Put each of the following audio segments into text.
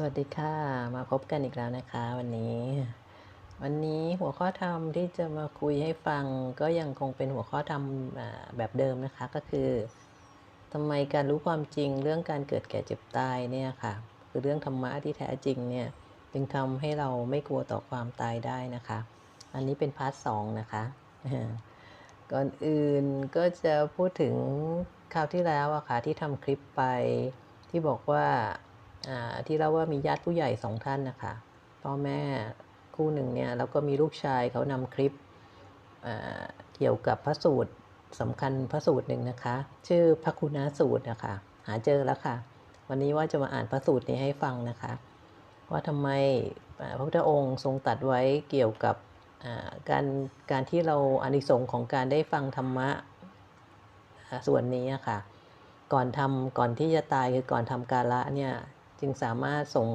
สวัสดีค่ะ มาพบกันอีกแล้วนะคะ วันนี้ วันนี้หัวข้อธรรมที่จะมาคุยให้ฟังก็ยังคงเป็นหัวข้อธรรมแบบเดิมนะคะก็คือทำไมการรู้ความจริงเรื่องการเกิดแก่เจ็บตายเนี่ยค่ะ คือเรื่องธรรมะที่แท้จริงเนี่ย จึงทำให้เราไม่กลัวต่อความตายได้นะคะ อันนี้เป็นพาร์ทสองนะคะก่อนอื่นก็จะพูดถึงคราวที่แล้วอะค่ะที่ทำคลิปไปที่บอกว่า ที่เล่าว่ามีญาติผู้ใหญ่สองท่านนะคะพ่อแม่คู่หนึ่งเนี่ยแล้วก็มีลูกชายเขานำคลิปเกี่ยวกับพระสูตรสำคัญพระสูตรหนึ่งนะคะ ชื่อพระคุณาสูตรนะคะหาเจอแล้วค่ะ วันนี้ว่าจะมาอ่านพระสูตรนี้ให้ฟังนะคะ ว่าทำไมพระพุทธองค์ทรงตัดไว้เกี่ยวกับการการที่เราอานิสงส์ของการได้ฟังธรรมะส่วนนี้อะค่ะ ก่อนทำก่อนที่จะตายคือก่อนทำกาละเนี่ย จึงสามารถส่ง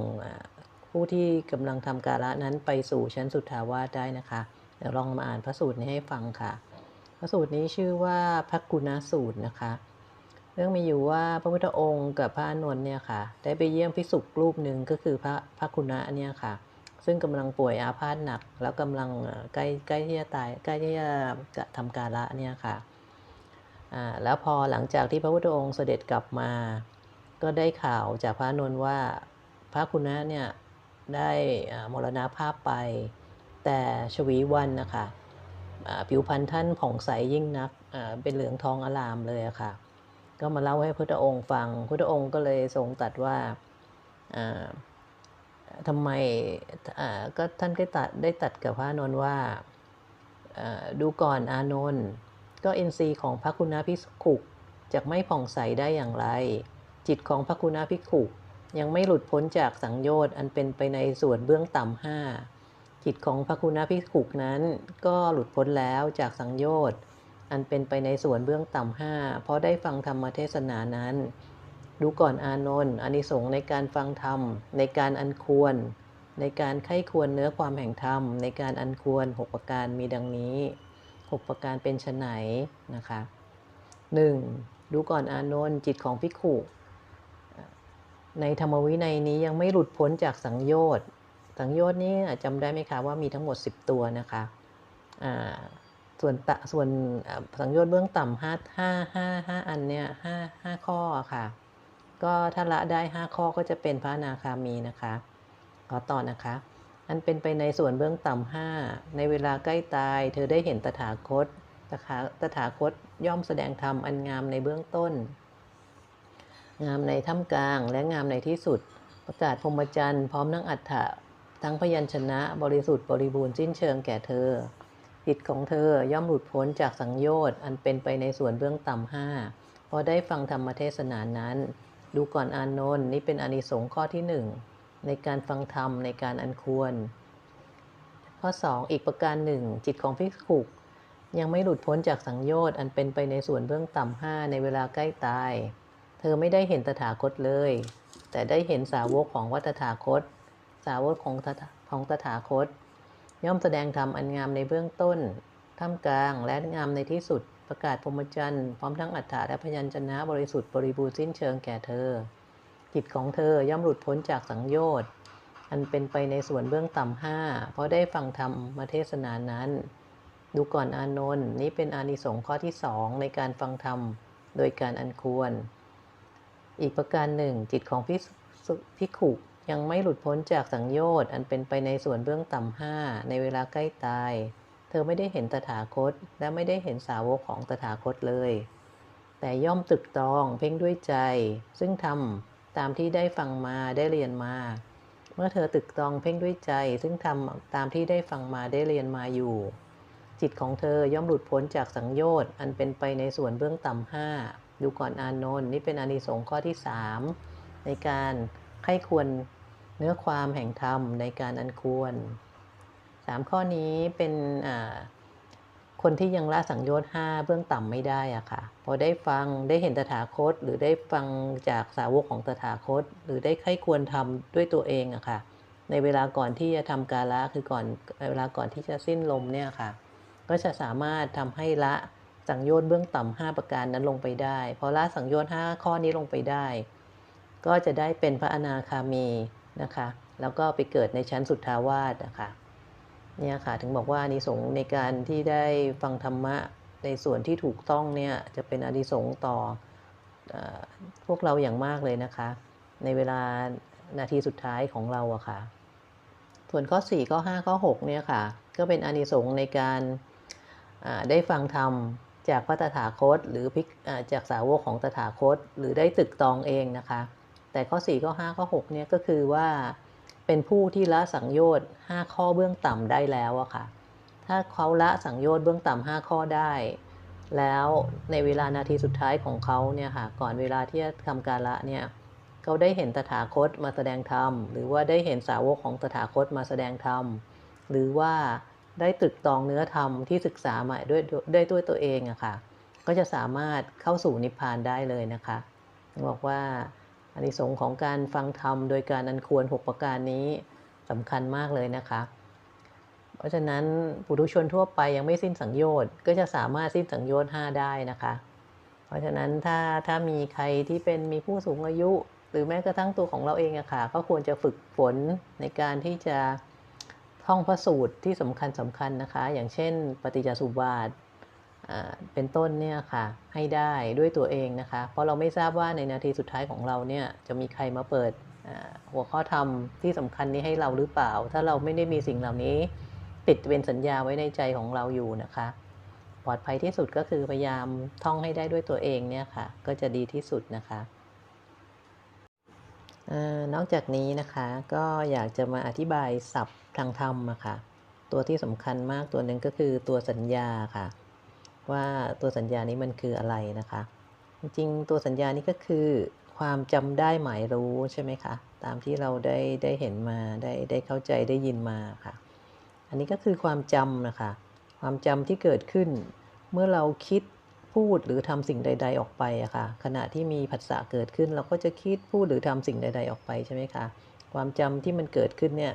ผู้ที่กำลังทำกาละนั้นไปสู่ชั้นสุทธาวาสได้นะคะเดี๋ยวลองมาอ่านพระสูตรนี้ให้ฟังค่ะ พระสูตรนี้ชื่อว่าพระกุณสูตรนะคะ เรื่องมีอยู่ว่าพระพุทธองค์กับพระอานนเนี่ยค่ะ ได้ไปเยี่ยมพิสุรูปหนึ่งก็คือพระพระคุณะเนี่ยค่ะ ซึ่งกำลังป่วยอาพาธหนัก แล้วกำลังใกล้ใกล้ที่จะตายใกล้ที่จะทำกาละเนี่ยค่ะอ่าแล้วพอหลังจากที่พระพุทธองค์เสด็จกลับมา ก็ได้ข่าวจากพระนนท์ว่าพระคุณะเนี่ยได้มรณภาพไป แต่ชวีวันนะคะผิวพรรณท่านผ่องใสยิ่งนักเป็นเหลืองทองอลามเลยะค่ะ ก็มาเล่าให้พระพุทธองค์ฟังพระพุทธองค์ก็เลยทรงตรัสว่าอ่าทำไมก็ท่านก็ตัดได้ตัดกับพระนนท์ว่าดูก่อนอานนท์ก็อินทรีย์ของพระคุณาภิกขุกจะไม่ผ่องใสได้อย่างไร จิตของพระคุณาภิกขุยังไม่หลุดพ้นจากสังโยชน์อันเป็นไปในส่วนเบื้องต่ำห้าจิตของพระคุณาภิกขุนั้น ก็หลุดพ้นแล้วจากสังโยชน์อันเป็นไปในส่วนเบื้องต่ำห้าเพราะได้ฟังธรรมเทศนานั้น ดูก่อนอานนท์อานิสงส์ในการฟังธรรม ในการอันควร ในการไข้ควรเนื้อความแห่งธรรม ในการอันควร6ประการมีดังนี้6ประการเป็นไฉนนะคะ 1. ดูก่อนอานนท์จิตของภิกขุ ในธรรมวินัยนี้ยังไม่หลุดพ้นจากสังโยชน์ สังโยชน์นี้จำได้ไหมคะว่ามีทั้งหมด 10 ตัวนะคะส่วนตะส่วนสังโยชน์เบื้องต่ำห้าห้าห้าห้าอันเนี่ยห้าห้าข้อค่ะ ก็ถ้าละได้ห้าข้อก็จะเป็นพระนาคามีนะคะขอต่อนะคะ อันเป็นไปในส่วนเบื้องต่ำห้าในเวลาใกล้ตาย เธอได้เห็นตถาคตตถาตถาคตย่อมแสดงธรรมอันงามในเบื้องต้น งามในท่ามกลางและงามในที่สุด ประกาศพรหมจรรย์พร้อมทั้งอัฏฐะทั้งพยัญชนะบริสุทธิ์บริบูรณ์สิ้นเชิงแก่เธอ จิตของเธอย่อมหลุดพ้นจากสังโยชน์อันเป็นไปในส่วนเบื้องต่ำห้าพราะได้ฟังธรรมเทศนานั้น ดูก่อนอานนท์นี่เป็นอานิสงส์ข้อที่หนึ่งในการฟังธรรมในการอันควร ข้อ 2 อีกประการหนึ่งจิตของภิกขุยังไม่หลุดพ้นจากสังโยชน์อันเป็นไปในส่วนเบื้องต่ำห้าในเวลาใกล้ตาย เธอไม่ได้เห็นตถาคตเลย แต่ได้เห็นสาวกของวัตถาคต สาวกของของตถาคต ย่อมแสดงธรรมอันงามในเบื้องต้น ท่ามกลางและงามในที่สุดประกาศพรหมจรรย์พร้อมทั้งอัฏฐะและพยัญชนะบริสุทธิ์บริบูรณ์สิ้นเชิงแก่เธอ จิตของเธอย่อมหลุดพ้นจากสังโยชน์อันเป็นไปในส่วนเบื้องต่ำห้าเพราะได้ฟังธรรมมาเทศนานั้น ดูก่อนอานนท์นี้เป็นอานิสงส์ข้อที่สองในการฟังธรรมโดยการอันควร อีกประการหนึ่ง จิตของพิพิขุยังไม่หลุดพ้นจากสังโยชน์อันเป็นไปในส่วนเบื้องต่ำห้าในเวลาใกล้ตาย เธอไม่ได้เห็นตถาคต และไม่ได้เห็นสาวกของตถาคตเลย แต่ย่อมตึกตรองเพ่งด้วยใจ ซึ่งทำตามที่ได้ฟังมาได้เรียนมา เมื่อเธอตึกตรองเพ่งด้วยใจ ซึ่งทำตามที่ได้ฟังมาได้เรียนมาอยู่ จิตของเธอย่อมหลุดพ้นจากสังโยชน์อันเป็นไปในส่วนเบื้องต่ำห้า ดูก่อนอานนท์นี่เป็นอานิสงส์ข้อที่สามในการไข้ควรเนื้อความแห่งธรรมในการอันควรสามข้อนี้เป็นคนที่ยังละสังโยชน์ห้าเบื้องต่ำไม่ได้อะค่ะ พอได้ฟังได้เห็นตถาคต หรือได้ฟังจากสาวกของตถาคต หรือได้ไข้ควรทำด้วยตัวเองอะค่ะ ในเวลาก่อนที่จะทำกาละคือก่อนเวลาก่อนที่จะสิ้นลมเนี่ยค่ะ ก็จะสามารถทำให้ละ สังโยชน์เบื้องต่ำห้าประการนั้นลงไปได้ พอละสังโยชน์ห้าข้อนี้ลงไปได้ ก็จะได้เป็นพระอนาคามีนะคะ แล้วก็ไปเกิดในชั้นสุทธาวาสนะคะเนี่ยค่ะถึงบอกว่าอานิสงส์ในการที่ได้ฟังธรรมะในส่วนที่ถูกต้องเนี่ยจะเป็นอานิสงส์ต่ออพวกเราอย่างมากเลยนะคะ ในเวลานาทีสุดท้ายของเราอะค่ะ ส่วนข้อ 4 ข้อ 5 ข้อ 6 เนี่ยค่ะ ก็เป็นอานิสงส์ในการได้ฟังธรรม จากพระตถาคต หรือพิกจากสาวกของตถาคต หรือได้ตึกตองเองนะคะ แต่ข้อ4ข้อ5ข้อ6เนี่ยก็คือว่าเป็นผู้ที่ละสังโยชน์ 5 ข้อเบื้องต่ำได้แล้วอะค่ะ ถ้าเขาละสังโยชน์เบื้องต่ำ5ข้อได้ แล้วในเวลานาทีสุดท้ายของเขาเนี่ยค่ะก่อนเวลาที่จะทำการละเนี่ยเขาได้เห็นตถาคตมาแสดงธรรม หรือว่าได้เห็นสาวกของตถาคตมาแสดงธรรม หรือว่า ได้ตรึกตองเนื้อธรรมที่ศึกษามาด้วยด้วยด้วยตัวเองอะค่ะ ก็จะสามารถเข้าสู่นิพพานได้เลยนะคะบอกว่าอานิสงส์ของการฟังธรรมโดยการอันควร 6 ประการนี้สำคัญมากเลยนะคะ เพราะฉะนั้นปุถุชนทั่วไปยังไม่สิ้นสังโยชน์ก็จะสามารถสิ้นสังโยชน์5ได้นะคะ เพราะฉะนั้นถ้าถ้ามีใครที่เป็นมีผู้สูงอายุ หรือแม้กระทั่งตัวของเราเองอะค่ะก็ควรจะฝึกฝนในการที่จะ ท่องพระสูตรที่สำคัญสำคัญนะคะ อย่างเช่น ปฏิจจสุบาทเป็นต้นเนี่ยค่ะให้ได้ด้วยตัวเองนะคะ เพราะเราไม่ทราบว่าในนาทีสุดท้ายของเราเนี่ยจะมีใครมาเปิดหัวข้อธรรมที่สำคัญนี้ให้เราหรือเปล่า ถ้าเราไม่ได้มีสิ่งเหล่านี้ ติดเป็นสัญญาไว้ในใจของเราอยู่นะคะ ปลอดภัยที่สุดก็คือพยายามท่องให้ได้ด้วยตัวเองเนี่ยค่ะ ก็จะดีที่สุดนะคะ นอกจากนี้นะคะก็อยากจะมาอธิบายศัพท์ทางธรรมอะค่ะตัวที่สำคัญมากตัวหนึ่งก็คือตัวสัญญาค่ะ ว่าตัวสัญญานี้มันคืออะไรนะคะ จริงๆ ตัวสัญญานี้ก็คือความจำได้หมายรู้ใช่ไหมคะตามที่เราได้ได้เห็นมาได้ได้เข้าใจได้ยินมาค่ะ อันนี้ก็คือความจำนะคะ ความจำที่เกิดขึ้น เมื่อเราคิด พูดหรือทำสิ่งใด ๆ ออกไปอะค่ะ ขณะที่มีผัสสะเกิดขึ้น เราก็จะคิดพูดหรือทำสิ่งใด ๆ ออกไปใช่ไหมคะความจำที่มันเกิดขึ้นเนี่ย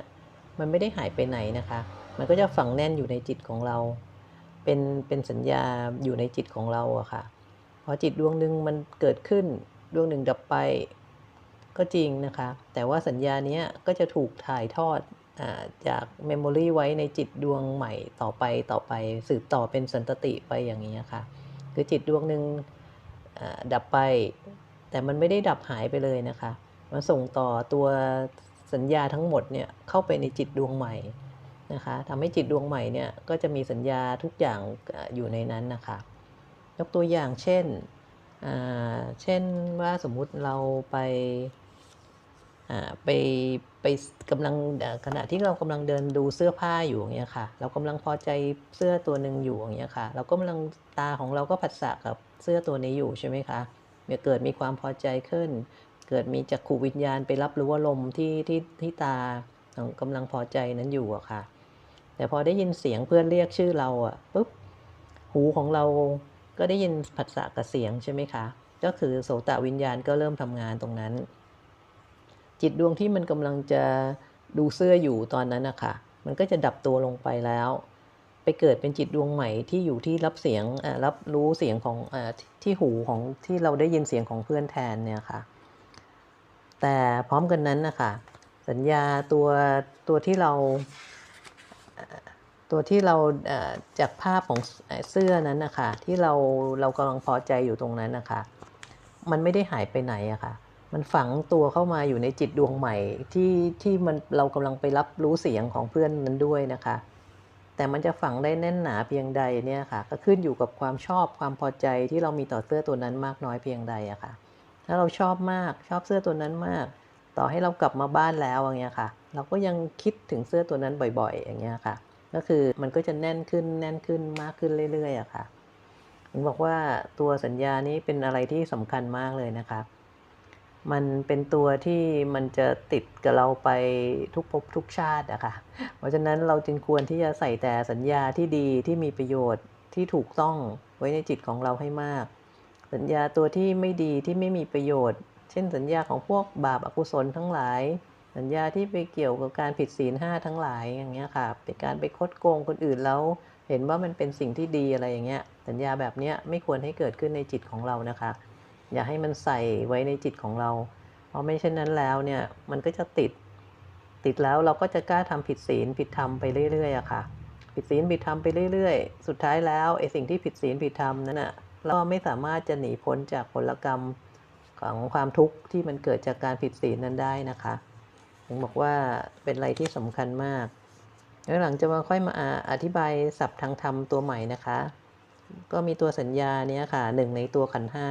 มันไม่ได้หายไปไหนนะคะ มันก็จะฝังแน่นอยู่ในจิตของเรา เป็นเป็นสัญญาอยู่ในจิตของเราอะค่ะพอจิตดวงหนึ่งมันเกิดขึ้นดวงหนึ่งดับไปก็จริงนะคะ แต่ว่าสัญญานี้ก็จะถูกถ่ายทอดจากเมมโมรีไว้ในจิตดวงใหม่ต่อไปต่อไป สืบต่อเป็นสันตติไปอย่างนี้ค่ะ คือจิตดวงหนึ่งดับไป แต่มันไม่ได้ดับหายไปเลยนะคะมันส่งต่อตัวสัญญาทั้งหมดเนี่ยเข้าไปในจิตดวงใหม่นะคะทำให้จิตดวงใหม่เนี่ยก็จะมีสัญญาทุกอย่างอยู่ในนั้นนะคะยกตัวอย่างเช่น เช่นว่าสมมุติเราไป ไปไปกำลังขณะที่เรากำลังเดินดูเสื้อผ้าอยู่อย่างเงี้ยค่ะ เรากำลังพอใจเสื้อตัวหนึ่งอยู่อย่างเงี้ยค่ะ เราก็กำลังตาของเราก็ผัสสะกับเสื้อตัวนี้อยู่ใช่ไหมคะเมื่อเกิดมีความพอใจขึ้น เกิดมีจักขูวิญญาณไปรับรู้อารมณ์ที่ที่ที่ตาของกำลังพอใจนั้นอยู่อะค่ะ แต่พอได้ยินเสียงเพื่อนเรียกชื่อเราอะปุ๊บหูของเราก็ได้ยินผัสสะกับเสียงใช่ไหมคะ ก็คือโสตวิญญาณก็เริ่มทำงานตรงนั้น จิตดวงที่มันกำลังจะดูเสื้ออยู่ตอนนั้นนะคะมันก็จะดับตัวลงไปแล้ว ไปเกิดเป็นจิตดวงใหม่ที่อยู่ที่รับเสียงรับรู้เสียงของอที่หูของที่เราได้ยินเสียงของเพื่อนแทนเนี่ยค่ะ แต่พร้อมกันนั้นนะคะสัญญาตัวตัวที่เราตัวที่เราจากภาพของเอ่อเสื้อนั้นนะคะที่เราเรากำลังพอใจอยู่ตรงนั้นนะคะ มันไม่ได้หายไปไหนอะค่ะ มันฝังตัวเข้ามาอยู่ในจิตดวงใหม่ที่ที่มันเรากำลังไปรับรู้เสียงของเพื่อนนั้นด้วยนะคะ แต่มันจะฝังได้แน่นหนาเพียงใดเนี่ยค่ะ ก็ขึ้นอยู่กับความชอบความพอใจที่เรามีต่อเสื้อตัวนั้นมากน้อยเพียงใดอะค่ะ ถ้าเราชอบมากชอบเสื้อตัวนั้นมาก ต่อให้เรากลับมาบ้านแล้วอย่างเงี้ยค่ะ เราก็ยังคิดถึงเสื้อตัวนั้นบ่อย ๆ อย่างเงี้ยค่ะ ก็คือมันก็จะแน่นขึ้นแน่นขึ้นมากขึ้นเรื่อยๆอะค่ะผมบอกว่าตัวสัญญานี้เป็นอะไรที่สำคัญมากเลยนะคะ มันเป็นตัวที่มันจะติดกับเราไปทุกภพทุกชาติอะค่ะ เพราะฉะนั้นเราจึงควรที่จะใส่แต่สัญญาที่ดีที่มีประโยชน์ที่ถูกต้องไว้ในจิตของเราให้มาก สัญญาตัวที่ไม่ดีที่ไม่มีประโยชน์ เช่นสัญญาของพวกบาปอกุศลทั้งหลาย สัญญาที่ไปเกี่ยวกับการผิดศีลห้าทั้งหลายอย่างเงี้ยค่ะ เป็นการไปคดโกงคนอื่นแล้วเห็นว่ามันเป็นสิ่งที่ดีอะไรอย่างเงี้ย สัญญาแบบเนี้ยไม่ควรให้เกิดขึ้นในจิตของเรานะคะ อย่าให้มันใส่ไว้ในจิตของเรา เพราะไม่เช่นนั้นแล้วเนี่ยมันก็จะติด ติดแล้วเราก็จะกล้าทำผิดศีลผิดธรรมไปเรื่อยๆอะค่ะ ผิดศีลผิดธรรมไปเรื่อยๆ สุดท้ายแล้วไอ้สิ่งที่ผิดศีลผิดธรรมนั้นอะเราไม่สามารถจะหนีพ้นจากผลกรรมของความทุกข์ที่มันเกิดจากการผิดศีลนั้นได้นะคะถึงบอกว่าเป็นอะไรที่สำคัญมากแล้วหลังจะมาค่อยมาอธิบายศัพท์ทางธรรมตัวใหม่นะคะ ก็มีตัวสัญญาเนี้ยค่ะหนึ่งในตัวขันห้า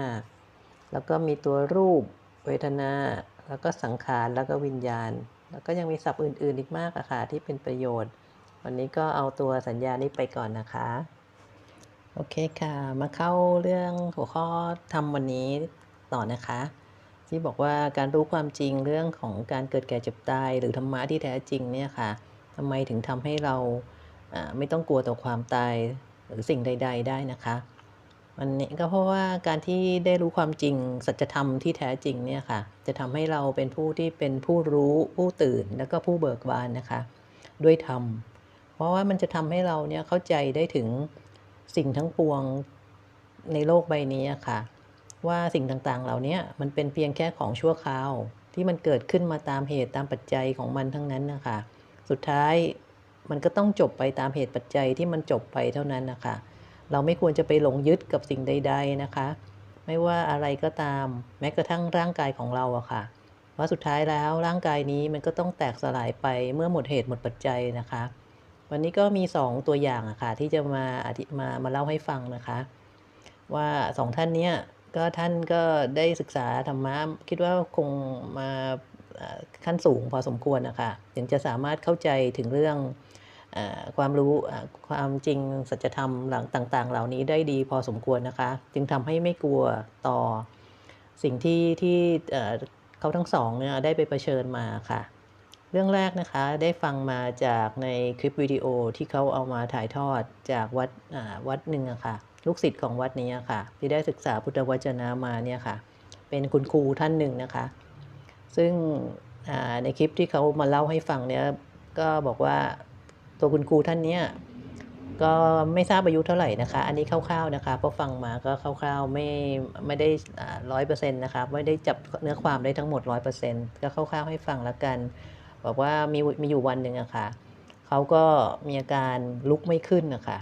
แล้วก็มีตัวรูปเวทนา แล้วก็สังขารแล้วก็วิญญาณ แล้วก็ยังมีศัพท์อื่น ๆ อีกมากอะค่ะที่เป็นประโยชน์ วันนี้ก็เอาตัวสัญญานี้ไปก่อนนะคะ โอเคค่ะ มาเข้าเรื่องหัวข้อทำวันนี้ต่อนะคะ ที่บอกว่าการรู้ความจริงเรื่องของการเกิดแก่เจ็บตายหรือธรรมะที่แท้จริงเนี่ยค่ะทำไมถึงทำให้เราไม่ต้องกลัวต่อความตายหรือสิ่งใด ๆ ได้นะคะ มันนี้ก็เพราะว่าการที่ได้รู้ความจริง สัจธรรมที่แท้จริงเนี่ยค่ะ จะทำให้เราเป็นผู้ที่เป็นผู้รู้ผู้ตื่นแล้วก็ผู้เบิกบานนะคะ ด้วยธรรม เพราะว่ามันจะทำให้เราเนี่ยเข้าใจได้ถึงสิ่งทั้งปวงในโลกใบนี้ค่ะ ว่าสิ่งต่างๆ เหล่านี้มันเป็นเพียงแค่ของชั่วคราว ที่มันเกิดขึ้นมาตามเหตุตามปัจจัยของมันทั้งนั้นนะคะ สุดท้ายมันก็ต้องจบไปตามเหตุปัจจัยที่มันจบไปเท่านั้นนะคะ เราไม่ควรจะไปหลงยึดกับสิ่งใด ๆนะคะ ไม่ว่าอะไรก็ตาม แม้กระทั่งร่างกายของเราอะค่ะ ว่าสุดท้ายแล้วร่างกายนี้มันก็ต้องแตกสลายไปเมื่อหมดเหตุหมดปัจจัยนะคะ วันนี้ก็มี 2 ตัวอย่างอะค่ะที่จะมาอธิมามาเล่าให้ฟังนะคะ ว่าสองท่านเนี้ยก็ท่านก็ได้ศึกษาธรรมะคิดว่าคงมาขั้นสูงพอสมควรนะคะถึงจะสามารถเข้าใจถึงเรื่อง ความรู้ความจริงสัจธรรมหลังต่าง ๆ เหล่านี้ได้ดีพอสมควรนะคะ จึงทำให้ไม่กลัวต่อสิ่งที่ที่เขาทั้งสองเนี่ยได้ไปเผชิญมาค่ะ เรื่องแรกนะคะได้ฟังมาจากในคลิปวิดีโอที่เขาเอามาถ่ายทอดจากวัดวัดหนึ่งอะค่ะ ลูกศิษย์ของวัดนี้ค่ะ ที่ได้ศึกษาพุทธวจนะมาเนี่ยค่ะ เป็นคุณครูท่านหนึ่งนะคะ ซึ่งในคลิปที่เขามาเล่าให้ฟังเนี่ยก็บอกว่า ตัวคุณครูท่านเนี้ยก็ไม่ทราบอายุเท่าไหร่นะคะ อันนี้คร่าวๆนะคะเพราะฟังมาก็คร่าวๆไม่ไม่ได้ร้อยเปอร์เซ็นต์นะคะไม่ได้จับเนื้อความได้ทั้งหมดร้อยเปอร์เซ็นต์ก็คร่าวๆให้ฟังแล้วกัน บอกว่ามีมีอยู่วันหนึ่งอะคะ่ะเขาก็มีอาการลุกไม่ขึ้นนะคะ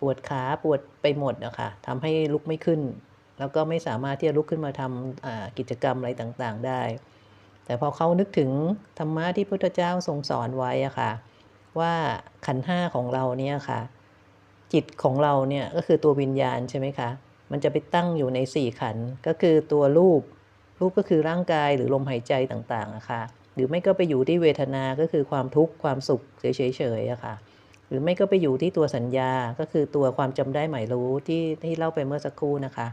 ปวดขาปวดไปหมดนะคะทำให้ลุกไม่ขึ้น แล้วก็ไม่สามารถที่จะลุกขึ้นมาทำกิจกรรมอะไรต่างๆได้ แต่พอเขานึกถึงธรรมะที่พระพุทธเจ้าทรงสอนไว้อะคะ่ะ ว่าขันห้าของเราเนี่ยค่ะ จิตของเราเนี่ยก็คือตัววิญญาณใช่ไหมคะ มันจะไปตั้งอยู่ในสี่ขันก็คือตัวรูป รูปก็คือร่างกายหรือลมหายใจต่างๆอะค่ะหรือไม่ก็ไปอยู่ที่เวทนาก็คือความทุกข์ความสุขเฉยๆอะค่ะหรือไม่ก็ไปอยู่ที่ตัวสัญญาก็คือตัวความจำได้หมายรู้ที่ที่เล่าไปเมื่อสักครู่นะคะ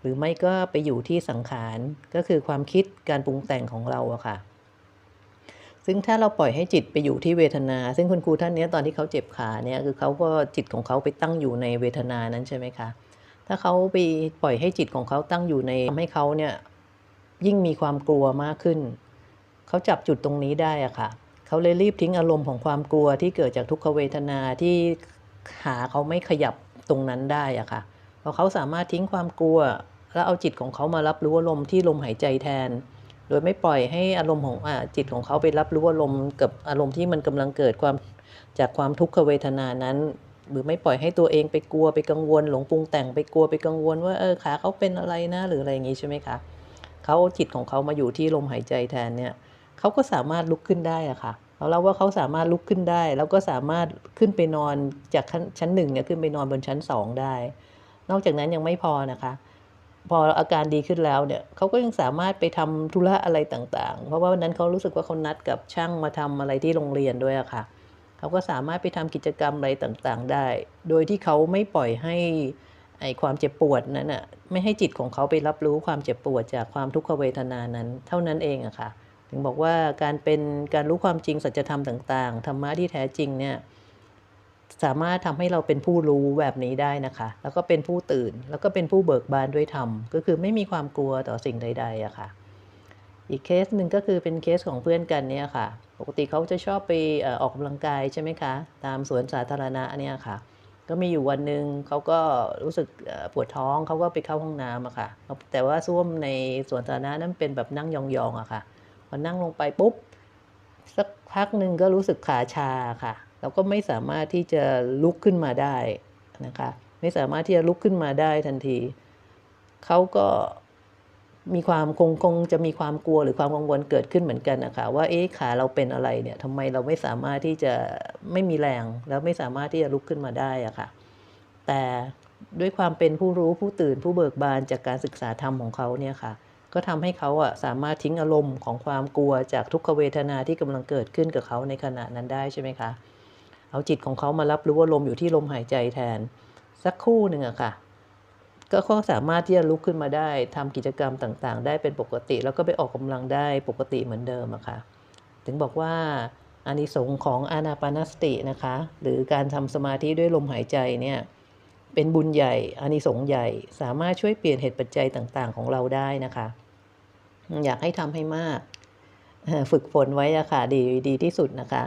หรือไม่ก็ไปอยู่ที่สังขารก็คือความคิดการปรุงแต่งของเราอะค่ะ ซึ่งถ้าเราปล่อยให้จิตไปอยู่ที่เวทนา ซึ่งคุณครูท่านนี้ตอนที่เขาเจ็บขาเนี่ยคือเขาก็จิตของเขาไปตั้งอยู่ในเวทนานั้นใช่ไหมคะ ถ้าเขาไปปล่อยให้จิตของเขาตั้งอยู่ในทำให้เขาเนี่ยยิ่งมีความกลัวมากขึ้น เขาจับจุดตรงนี้ได้อะค่ะ เขาเลยรีบทิ้งอารมณ์ของความกลัวที่เกิดจากทุกขเวทนาที่ขาเขาไม่ขยับตรงนั้นได้อะค่ะพอเขาสามารถทิ้งความกลัว แล้วเอาจิตของเขามารับรู้อารมณ์ที่ลมหายใจแทน โดยไม่ปล่อยให้อารมณ์ของอจิตของเขาไปรับรู้อารมณ์กับอารมณ์ที่มันกำลังเกิดความจากความทุกขเวทนานั้น หรือไม่ปล่อยให้ตัวเองไปกลัวไปกังวล หลงปรุงแต่งไปกลัวไปกังวลว่าเออขาเขาเป็นอะไรนะหรืออะไรอย่างงี้ใช่ไหมคะเขาจิตของเขามาอยู่ที่ลมหายใจแทนเนี่ยเขาก็สามารถลุกขึ้นได้อะค่ะเราเล่าว่าเขาสามารถลุกขึ้นได้ แล้วก็สามารถขึ้นไปนอนจากชั้นหนึ่งเนี่ยขึ้นไปนอนบนชั้นสองได้ นอกจากนั้นยังไม่พอนะคะ พออาการดีขึ้นแล้วเนี่ยเขาก็ยังสามารถไปทำธุระอะไรต่างๆ เพราะว่าวันนั้นเขารู้สึกว่าเขานัดกับช่างมาทำอะไรที่โรงเรียนด้วยอะค่ะเขาก็สามารถไปทำกิจกรรมอะไรต่างๆ ได้ โดยที่เขาไม่ปล่อยให้ไอความเจ็บปวดนั้นอะไม่ให้จิตของเขาไปรับรู้ความเจ็บปวดจากความทุกขเวทนานั้น เท่านั้นเองอะค่ะ ถึงบอกว่าการเป็นการรู้ความจริงสัจธรรมต่างๆธรรมะที่แท้จริงเนี่ย สามารถทำให้เราเป็นผู้รู้แบบนี้ได้นะคะ แล้วก็เป็นผู้ตื่น แล้วก็เป็นผู้เบิกบานด้วยธรรม ก็คือไม่มีความกลัวต่อสิ่งใดๆอะค่ะ อีกเคสหนึ่งก็คือเป็นเคสของเพื่อนกันเนี่ยค่ะ ปกติเขาจะชอบไปออกกำลังกายใช่ไหมคะ ตามสวนสาธารณะเนี่ยค่ะ ก็มีอยู่วันหนึ่งเขาก็รู้สึกปวดท้องเขาก็ไปเข้าห้องน้ำอะค่ะ แต่ว่าส้วมในสวนสาธารณะนั้นเป็นแบบนั่งยองๆอะค่ะพอนั่งลงไปปุ๊บสักพักหนึ่งก็รู้สึกขาชาค่ะ เราก็ไม่สามารถที่จะลุกขึ้นมาได้นะคะ ไม่สามารถที่จะลุกขึ้นมาได้ทันที เขาก็มีความคงคงจะมีความกลัวหรือความกังวลเกิดขึ้นเหมือนกันนะคะว่าเอ๊ะขาเราเป็นอะไรเนี่ยทำไมเราไม่สามารถที่จะไม่มีแรงแล้วไม่สามารถที่จะลุกขึ้นมาได้อะค่ะ แต่ด้วยความเป็นผู้รู้ผู้ตื่นผู้เบิกบานจากการศึกษาธรรมของเขาเนี่ยค่ะ ก็ทำให้เขาอะสามารถทิ้งอารมณ์ของความกลัวจากทุกขเวทนาที่กำลังเกิดขึ้นกับเขาในขณะนั้นได้ใช่ไหมคะ เอาจิตของเขามารับรู้ว่าลมอยู่ที่ลมหายใจแทน สักครู่หนึ่งอะค่ะก็เขาสามารถที่จะลุกขึ้นมาได้ทำกิจกรรมต่างๆ ได้เป็นปกติ แล้วก็ไปออกกำลังได้ปกติเหมือนเดิมอะค่ะ ถึงบอกว่าอานิสงส์ของอานาปานสตินะคะ หรือการทำสมาธิด้วยลมหายใจเนี่ยเป็นบุญใหญ่อานิสงส์ใหญ่สามารถช่วยเปลี่ยนเหตุปัจจัยต่างๆ ของเราได้นะคะ อยากให้ทำให้มาก ฝึกฝนไว้อะค่ะดีดีที่สุดนะคะ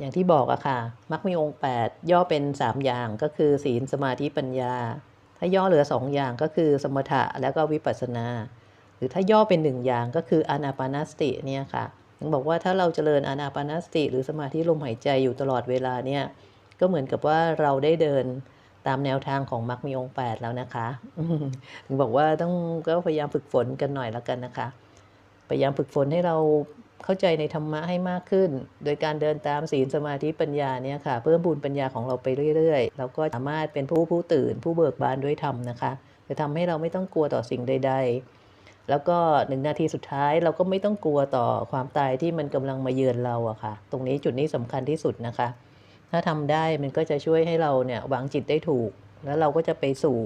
อย่างที่บอกอะค่ะมักมีองค์ 8 ย่อเป็น 3 อย่างก็คือศีลสมาธิปัญญา ถ้าย่อเหลือ 2 อย่างก็คือสมถะแล้วก็วิปัสสนา หรือถ้าย่อเป็น 1 อย่างก็คืออานาปานสติเนี่ยค่ะถึงบอกว่าถ้าเราเจริญอานาปานสติ หรือสมาธิลมหายใจอยู่ตลอดเวลาเนี่ยก็เหมือนกับว่าเราได้เดินตามแนวทางของมรรคมีองค์ 8 แล้วนะคะถึงบอกว่าต้องก็พยายามฝึกฝนกันหน่อยแล้วกันนะคะ พยายามฝึกฝนให้เรา เข้าใจในธรรมะให้มากขึ้น โดยการเดินตามศีลสมาธิปัญญาเนี่ยค่ะ เพิ่มบุญปัญญาของเราไปเรื่อยๆ แล้วก็สามารถเป็นผู้ผู้ตื่น ผู้เบิกบานด้วยธรรมนะคะ จะทำให้เราไม่ต้องกลัวต่อสิ่งใด ๆ แล้วก็หนึ่งนาทีสุดท้ายเราก็ไม่ต้องกลัวต่อความตายที่มันกำลังมาเยือนเราอะค่ะ ตรงนี้จุดนี้สำคัญที่สุดนะคะ ถ้าทำได้มันก็จะช่วยให้เราเนี่ยวางจิตได้ถูก แล้วเราก็จะไปสู่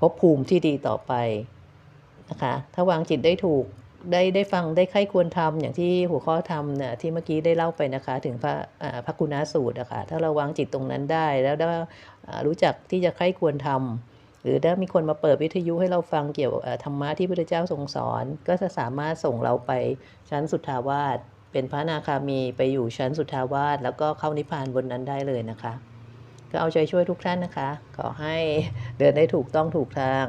ภพภูมิที่ดีต่อไปนะคะ ถ้าวางจิตได้ถูก ได้ได้ฟังได้ใคร่ควรทำอย่างที่หัวข้อทำเนี่ยที่เมื่อกี้ได้เล่าไปนะคะ ถึงพระพระกุณาสูตรนะคะถ้าเราวางจิตตรงนั้นได้ แล้วได้รู้จักที่จะใคร่ควรทำหรือถ้ามีคนมาเปิดวิทยุให้เราฟังเกี่ยวกับธรรมะที่พระเจ้าทรงสอน ก็จะสามารถส่งเราไปชั้นสุทธาวาสเป็นพระนาคามีไปอยู่ชั้นสุทาวาสแล้วก็เข้านิพพานบนนั้นได้เลยนะคะ ก็เอาใจช่วยทุกท่านนะคะ ขอให้เดินได้ถูกต้องถูกทาง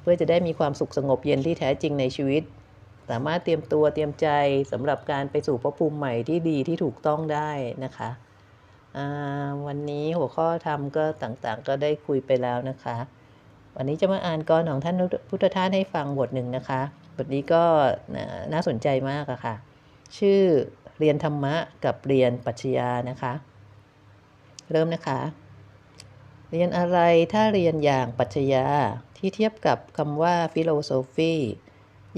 เพื่อจะได้มีความสุขสงบเย็นที่แท้จริงในชีวิต สามารถเตรียมตัวเตรียมใจสำหรับการไปสู่ภพภูมิใหม่ที่ดีที่ถูกต้องได้นะคะวันนี้หัวข้อธรรมก็ต่างๆ ก็ได้คุยไปแล้วนะคะ วันนี้จะมาอ่านกรของท่านพุทธทาสให้ฟังบทหนึ่งนะคะ บทนี้ก็น่าสนใจมากอะค่ะ ชื่อเรียนธรรมะกับเรียนปัชญานะคะ เริ่มนะคะ เรียนอะไรถ้าเรียนอย่างปัชญาที่เทียบกับคำว่าฟิโลโซฟี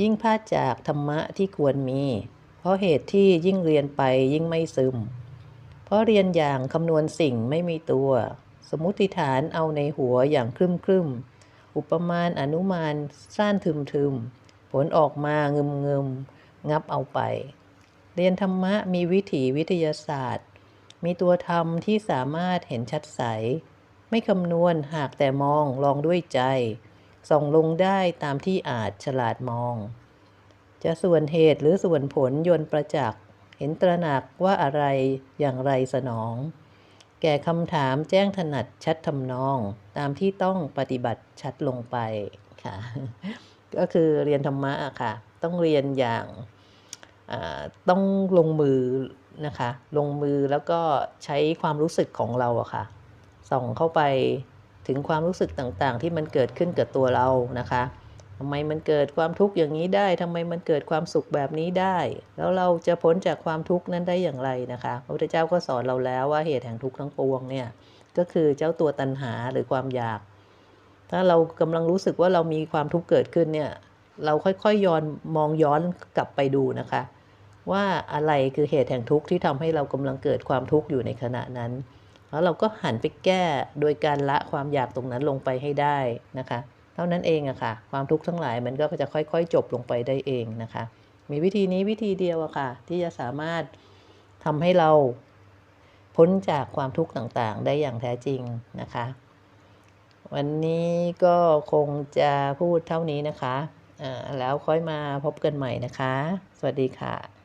ยิ่งพลาดจากธรรมะที่ควรมี เพราะเหตุที่ยิ่งเรียนไปยิ่งไม่ซึม เพราะเรียนอย่างคำนวณสิ่งไม่มีตัว สมมติฐานเอาในหัวอย่างครึมครึมอุปมาณอนุมานสั้นทึมทึมผลออกมางึมงึมงับเอาไป เรียนธรรมะมีวิถีวิทยาศาสตร์ มีตัวธรรมที่สามารถเห็นชัดใส ไม่คำนวณหากแต่มองลองด้วยใจ ส่องลงได้ตามที่อาจฉลาดมอง จะส่วนเหตุหรือส่วนผลยนประจักษ์เห็นตระหนักว่าอะไรอย่างไรสนอง แก่คำถามแจ้งถนัดชัดทำนอง ตามที่ต้องปฏิบัติชัดลงไปค่ะ ก็คือเรียนธรรมะค่ะ ต้องเรียนอย่างต้องลงมือนะคะ ลงมือแล้วก็ใช้ความรู้สึกของเราอะค่ะ ส่องเข้าไป ถึงความรู้สึกต่างๆ ที่มันเกิดขึ้นกับตัวเรานะคะทำไมมันเกิดความทุกข์อย่างนี้ได้ทำไมมันเกิดความสุขแบบนี้ได้ แล้วเราจะพ้นจากความทุกข์นั้นได้อย่างไรนะคะ พระพุทธเจ้าก็สอนเราแล้วว่าเหตุแห่งทุกข์ทั้งปวงเนี่ยก็คือเจ้าตัวตัณหาหรือความอยาก ถ้าเรากำลังรู้สึกว่าเรามีความทุกข์เกิดขึ้นเนี่ย เราค่อยๆย้อนมองย้อนกลับไปดูนะคะ ว่าอะไรคือเหตุแห่งทุกข์ที่ทำให้เรากำลังเกิดความทุกข์อยู่ในขณะนั้น แล้วเราก็หันไปแก้โดยการละความอยากตรงนั้นลงไปให้ได้นะคะ เท่านั้นเองอะค่ะ ความทุกข์ทั้งหลายมันก็จะค่อยๆ จบลงไปได้เองนะคะ มีวิธีนี้วิธีเดียวอะค่ะ ที่จะสามารถทำให้เราพ้นจากความทุกข์ต่างๆ ได้อย่างแท้จริงนะคะ วันนี้ก็คงจะพูดเท่านี้นะคะ แล้วค่อยมาพบกันใหม่นะคะ สวัสดีค่ะ